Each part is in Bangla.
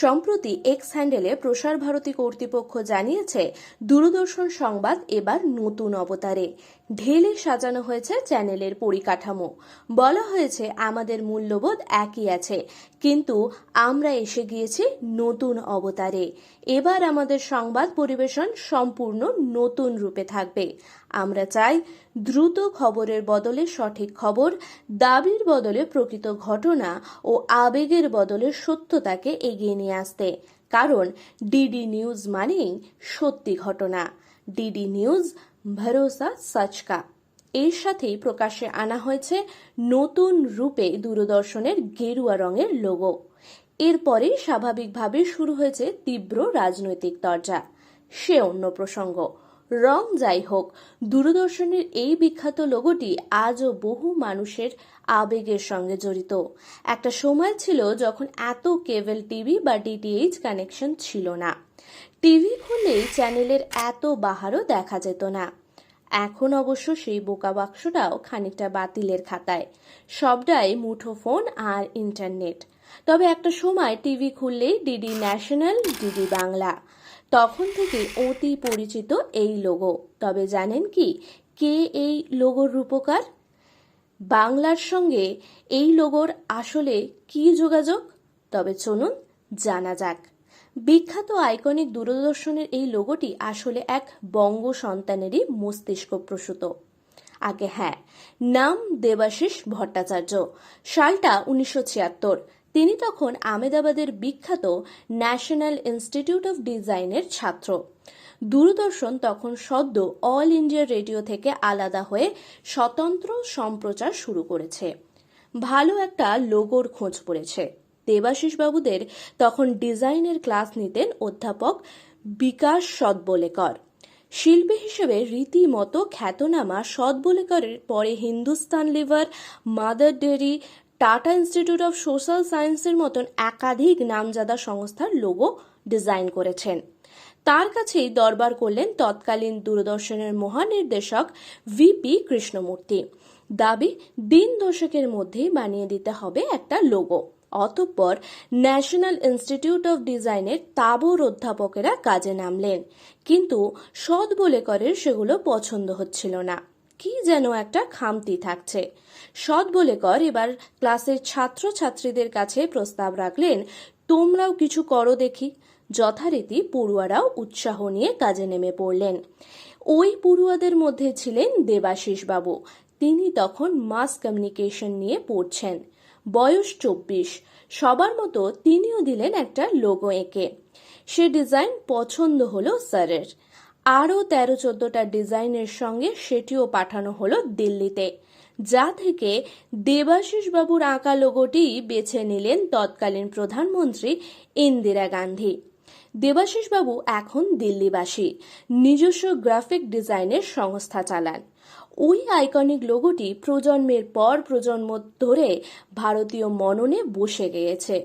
সম্প্রতি এক্স হ্যান্ডেলে প্রসার ভারতী কর্তৃপক্ষ জানিয়েছে, দূরদর্শন সংবাদ এবার নতুন অবতারে। ঢেলে সাজানো হয়েছে চ্যানেলের পরিকাঠামো। বলা হয়েছে, আমাদের মূল্যবোধ একই আছে, কিন্তু আমরা এসে গিয়েছি নতুন অবতারে। এবার আমাদের সংবাদ পরিবেশন সম্পূর্ণ নতুন রূপে থাকবে। আমরা চাই, দ্রুত খবরের বদলে সঠিক খবর, দাবির বদলে প্রকৃত ঘটনা ও আবেগের বদলে সত্যতাকে এগিয়ে নিয়ে আসতে। কারণ ডিডি নিউজ মানেই সত্যি ঘটনা। ডিডি নিউজ, ভরসা সচকা। এর সাথেই প্রকাশে আনা হয়েছে নতুন রূপে দূরদর্শনের গেরুয়া রঙের লোগো এরপরে স্বাভাবিকভাবে শুরু হয়েছে তীব্র রাজনৈতিক দরজা। সে অন্য প্রসঙ্গ। রং যাই হোক, দূরদর্শনের এই বিখ্যাত লোগোটি আজও বহু মানুষের আবেগের সঙ্গে জড়িত। একটা সময় ছিল যখন এত কেবল টিভি বা ডিটিএইচ কানেকশন ছিল না। টিভি খুললেই চ্যানেলের এত বাহারও দেখা যেত না। এখন অবশ্য সেই বোকা বাক্সটাও খানিকটা বাতিলের খাতায়। সবটাই মুঠোফোন আর ইন্টারনেট। তবে একটা সময় টিভি খুললেই ডিডি ন্যাশনাল ডিডি বাংলা তখন থেকে অতি পরিচিত এই লোগো। তবে জানেন কি? কে এই লোগোর রূপকার? বাংলার সঙ্গে এই লোগোর আসলে কি যোগাযোগ? তবে চলুন জানা যাক। বিখ্যাত আইকনিক দূরদর্শনের এই লোগোটি আসলে এক বঙ্গ সন্তানেরই মস্তিষ্ক প্রসূত। আগে হ্যাঁ নাম দেবাশিস ভট্টাচার্য। সালটা উনিশশো ছিয়াত্তর। তিনি তখন আমেদাবাদের বিখ্যাত ন্যাশনাল ইনস্টিটিউট অফ ডিজাইনের ছাত্র। দূরদর্শন তখন সদ্য অল ইন্ডিয়া রেডিও থেকে আলাদা হয়ে স্বতন্ত্র সম্প্রচার শুরু করেছে। ভালো একটা লোগোর খোঁজ পড়েছে। দেবাশিস বাবুদের তখন ডিজাইনের ক্লাস নিতেন অধ্যাপক বিকাশ সদবলেকর। শিল্পী হিসেবে রীতিমতো খ্যাতনামা সদবলেকরের পরে Hindustan Lever, Mother Dairy Tata Institute of Social সায়েন্সের মতন একাধিক নামজাদা সংস্থার লোগো ডিজাইন করেছেন। তার কাছেই দরবার করলেন তৎকালীন দূরদর্শনের মহানির্দেশক ভিপি কৃষ্ণমূর্তি। দাবি, দিন দশকের মধ্যেই বানিয়ে দিতে হবে একটা লোগো। অতঃপর ন্যাশনাল ইনস্টিটিউট অফ ডিজাইনের তাবর অধ্যাপকেরা কাজে নামলেন। কিন্তু সৎ বলে করে সেগুলো পছন্দ হচ্ছিল না। কি যেন একটা খামতি থাকছে। সৎ বলে কর, এবার ক্লাসের ছাত্রছাত্রীদের কাছে প্রস্তাব রাখলেন, তোমরাও কিছু করো দেখি। যথারীতি পড়ুয়ারাও উৎসাহ নিয়ে কাজে নেমে পড়লেন। ওই পড়ুয়াদের মধ্যে ছিলেন দেবাশিস বাবু তিনি তখন মাস কমিউনিকেশন নিয়ে পড়ছেন। বয়স চব্বিশ। সবার মতো তিনিও দিলেন একটা লোগো এঁকে। সে ডিজাইন পছন্দ হলো স্যারের। আরও তেরো চোদ্দটা ডিজাইনের সঙ্গে সেটিও পাঠানো হলো দিল্লিতে, যা থেকে দেবাশিস বাবুর আঁকা লোগোটি বেছে নিলেন তৎকালীন প্রধানমন্ত্রী ইন্দিরা গান্ধী। দেবাশিস বাবু এখন দিল্লিবাসী, নিজস্ব গ্রাফিক ডিজাইনের সংস্থা চালান। ওই আইকনিক লোগোটি প্রজন্মের পর প্রজন্ম ধরে ভারতীয় মননে বসে গিয়েছে।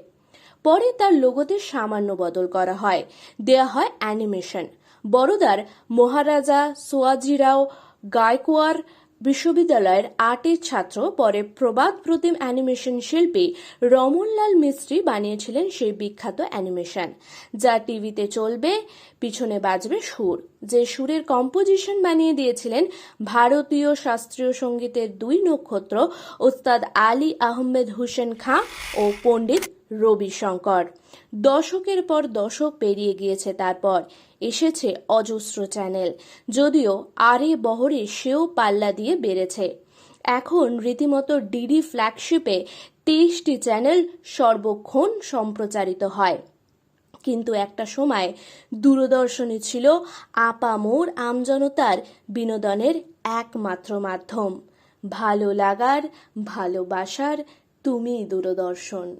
পরে তার লোগোতে সামান্য বদল করা হয়, দেয়া হয় অ্যানিমেশন বড়দার মহারাজা সোয়াজিরাও গায়কোয়ার বিশ্ববিদ্যালয়ের আর্টের ছাত্র, পরে প্রবাদ প্রতিম অ্যানিমেশন শিল্পী রমনলাল মিস্ত্রি বানিয়েছিলেন সেই বিখ্যাত অ্যানিমেশন, যা টিভিতে চলবে, পিছনে বাজবে সুর। যে সুরের কম্পোজিশন বানিয়ে দিয়েছিলেন ভারতীয় শাস্ত্রীয় সঙ্গীতের দুই নক্ষত্র, ওস্তাদ আলী আহমেদ হুসেন খাঁ ও পণ্ডিত রবি শঙ্কর দশকের পর দশক পেরিয়ে গিয়েছে তারপর। এসেছে অজস্র চ্যানেল। যদিও আরে বহরে সেও পাল্লা দিয়ে বেড়েছে। এখন রীতিমতো ডিডি ফ্ল্যাগশিপে তেইশটি চ্যানেল সর্বক্ষণ সম্প্রচারিত হয়। কিন্তু একটা সময় দূরদর্শনে ছিল আপামোর আমজনতার বিনোদনের একমাত্র মাধ্যম। ভালো লাগার, ভালোবাসার, তুমি দূরদর্শন।